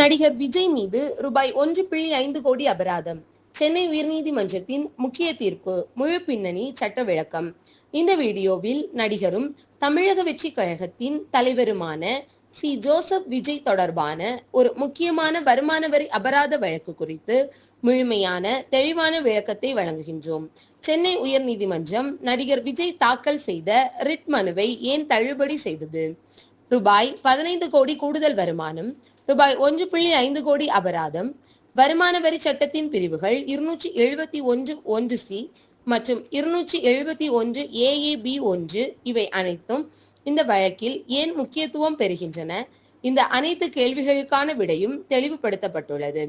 நடிகர் விஜய் மீது ரூபாய் ஒன்று புள்ளி ஐந்து கோடி அபராதம். சென்னை உயர்நீதிமன்றத்தின் முக்கிய தீர்ப்பு முழு பின்னணி சட்ட விளக்கம். இந்த வீடியோவில் நடிகரும் தமிழக வெற்றி கழகத்தின் தலைவருமான சி. ஜோசப் விஜய் தொடர்பான ஒரு முக்கியமான வருமான வரி அபராத வழக்கு குறித்து முழுமையான தெளிவான விளக்கத்தை வழங்குகின்றோம். சென்னை உயர்நீதிமன்றம் நடிகர் விஜய் தாக்கல் செய்த ரிட் மனுவை ஏன் தள்ளுபடி செய்தது? ரூபாய் பதினைந்து கோடி கூடுதல் வருமானம் ரூபாய் ஒன்று புள்ளி ஐந்து கோடி அபராதம் வருமான வரி சட்டத்தின் பிரிவுகள் இருநூற்றி எழுபத்தி ஒன்று ஒன்று சி மற்றும் இருநூற்றி எழுபத்தி ஒன்று ஏஏபி ஒன்று. இவை அனைத்தும் இந்த வழக்கில் ஏன் முக்கியத்துவம் பெறுகின்றன? இந்த அனைத்து கேள்விகளுக்கான விடையும் தெளிவுபடுத்தப்பட்டுள்ளது.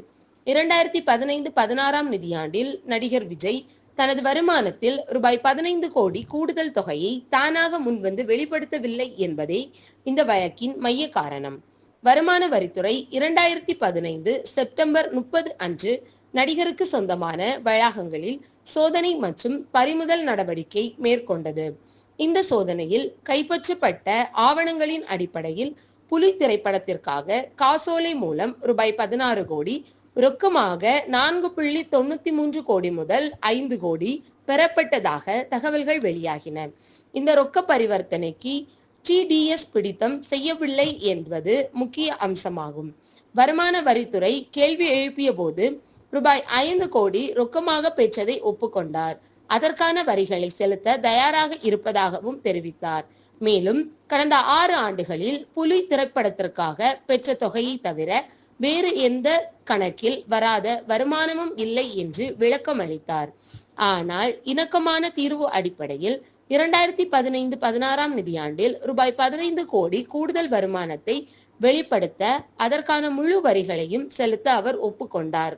இரண்டாயிரத்தி பதினைந்து பதினாறாம் நிதியாண்டில் நடிகர் விஜய் தனது வருமானத்தில் ரூபாய் பதினைந்து கோடி கூடுதல் தொகையை தானாக முன்வந்து வெளிப்படுத்தவில்லை என்பதே இந்த வழக்கின் மைய காரணம். வருமான வரித்துறை இரண்டாயிரத்தி பதினைந்து செப்டம்பர் முப்பது அன்று நடிகருக்கு சொந்தமான வளாகங்களில் சோதனை மற்றும் பறிமுதல் நடவடிக்கை மேற்கொண்டது. இந்த சோதனையில் கைப்பற்றப்பட்ட ஆவணங்களின் அடிப்படையில் புலி திரைப்படத்திற்காக காசோலை மூலம் ரூபாய் பதினாறு கோடி ரொக்கமாக நான்கு புள்ளி தொண்ணூத்தி மூன்று கோடி முதல் ஐந்து கோடி பெறப்பட்டதாக தகவல்கள் வெளியாகின. இந்த ரொக்க பரிவர்த்தனைக்கு டிடிஎஸ் பிடித்தம் செய்யவில்லை என்பது முக்கிய அம்சமாகும். வருமான வரித்துறை கேள்வி எழுப்பிய போது ரூபாய் ஐந்து கோடி ரொக்கமாக பெற்றதை ஒப்புக்கொண்டார். அதற்கான வரிகளை செலுத்த தயாராக இருப்பதாகவும் தெரிவித்தார். மேலும் கடந்த ஆறு ஆண்டுகளில் புலி திரைப்படத்திற்காக பெற்ற தொகையை தவிர வேறு எந்த கணக்கில் வராத வருமானமும் இல்லை என்று விளக்கம் அளித்தார் ஆனால் இணக்கமான தீர்வு அடிப்படையில் இரண்டாயிரத்தி பதினைந்து பதினாறாம் நிதியாண்டில் ரூபாய் பதினைந்து கோடி கூடுதல் வருமானத்தை வெளிப்படுத்த அதற்கான முழு வரிகளையும் செலுத்த அவர் ஒப்புக்கொண்டார்.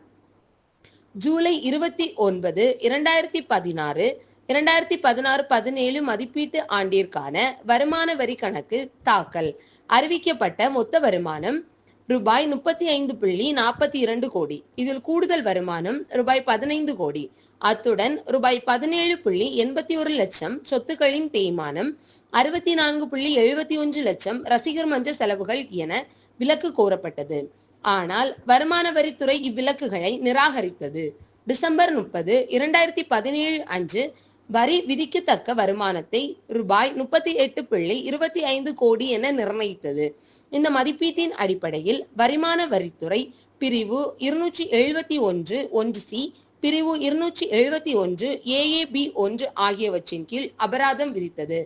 ஜூலை இருபத்தி ஒன்பது இரண்டாயிரத்தி பதினாறு இரண்டாயிரத்தி பதினாறு பதினேழு மதிப்பீட்டு ஆண்டிற்கான வருமான வரி கணக்கு தாக்கல். அறிவிக்கப்பட்ட மொத்த வருமானம் ரூபாய் முப்பத்தி ஐந்து புள்ளி நாற்பத்தி இரண்டு கோடி. இதில் கூடுதல் வருமானம் ரூபாய் பதினைந்து கோடி. அத்துடன் ரூபாய் பதினேழு புள்ளி எண்பத்தி ஒரு லட்சம் சொத்துக்களின் தேய்மானம் அறுபத்தி நான்கு புள்ளி எழுபத்தி ஒன்று லட்சம் ரசிகர் மன்ற செலவுகள் என விலக்கு கோரப்பட்டது. ஆனால் வருமான வரித்துறை இவ்விலக்குகளை நிராகரித்தது. டிசம்பர் முப்பது இரண்டாயிரத்தி பதினேழு அன்று வரி விதிக்கத்தக்க வருமானத்தை ரூபாய் முப்பத்தி எட்டு புள்ளி இருபத்தி ஐந்து கோடி என நிர்ணயித்தது. இந்த மதிப்பீட்டின் அடிப்படையில் வருமான வரித்துறை பிரிவு இருநூற்றி எழுபத்தி ஒன்று ஒன்று சி பிரிவு இருநூற்றி எழுபத்தி ஒன்று ஏஏபி ஒன்று ஆகியவற்றின் கீழ் அபராதம் விதித்தது.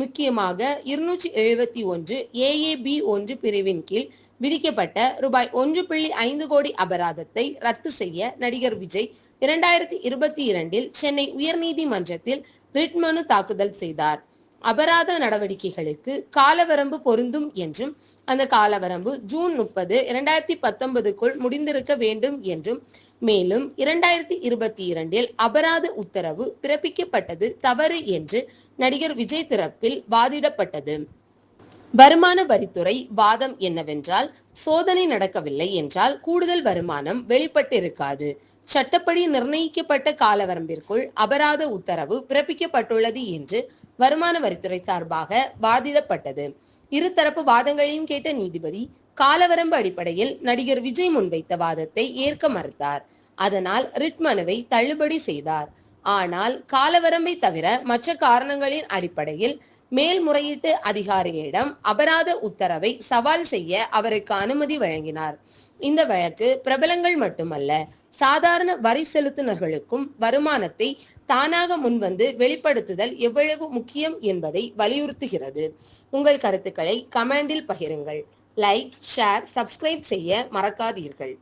முக்கியமாக இருநூற்றி எழுபத்தி ஒன்று ஏஏபி ஒன்று பிரிவின் கீழ் விதிக்கப்பட்ட ரூபாய் ஒன்று புள்ளி ஐந்து கோடி அபராதத்தை ரத்து செய்ய நடிகர் விஜய் இரண்டாயிரத்தி இருபத்தி இரண்டில் சென்னை உயர்நீதிமன்றத்தில் ரிட் மனு தாக்குதல் செய்தார். அபராத நடவடிக்கைகளுக்கு காலவரம்பு பொருந்தும் என்றும் அந்த காலவரம்பு ஜூன் முப்பது இரண்டாயிரத்தி பத்தொன்பதுக்குள் முடிந்திருக்க வேண்டும் என்றும் மேலும் இரண்டாயிரத்தி இருபத்தி இரண்டில் அபராத உத்தரவு பிறப்பிக்கப்பட்டது தவறு என்று நடிகர் விஜய் தரப்பில் வாதிடப்பட்டது. வருமான வரித்துறை வாதம் என்னவென்றால் சோதனை நடக்கவில்லை என்றால் கூடுதல் வருமானம் வெளிப்பட்டிருக்காது. சட்டப்படி நிர்ணயிக்கப்பட்ட காலவரம்பிற்குள் அபராத உத்தரவு பிறப்பிக்கப்பட்டுள்ளது என்று வருமான வரித்துறை சார்பாக வாதிடப்பட்டது. இருதரப்பு வாதங்களையும் கேட்ட நீதிபதி காலவரம்பு அடிப்படையில் நடிகர் விஜய் முன்வைத்த வாதத்தை ஏற்க மறுத்தார். அதனால் ரிட் மனுவை தள்ளுபடி செய்தார். ஆனால் காலவரம்பை தவிர மற்ற காரணங்களின் அடிப்படையில் மேல்முறையீட்டு அதிகாரியிடம் அபராத உத்தரவை சவால் செய்ய அவருக்கு அனுமதி வழங்கினார். இந்த வழக்கு பிரபலங்கள் மட்டுமல்ல சாதாரண வரி செலுத்துனர்களுக்கும் வருமானத்தை தானாக முன்வந்து வெளிப்படுத்துதல் எவ்வளவு முக்கியம் என்பதை வலியுறுத்துகிறது. உங்கள் கருத்துக்களை கமெண்டில் பகிருங்கள். லைக் ஷேர் சப்ஸ்கிரைப் செய்ய மறக்காதீர்கள்.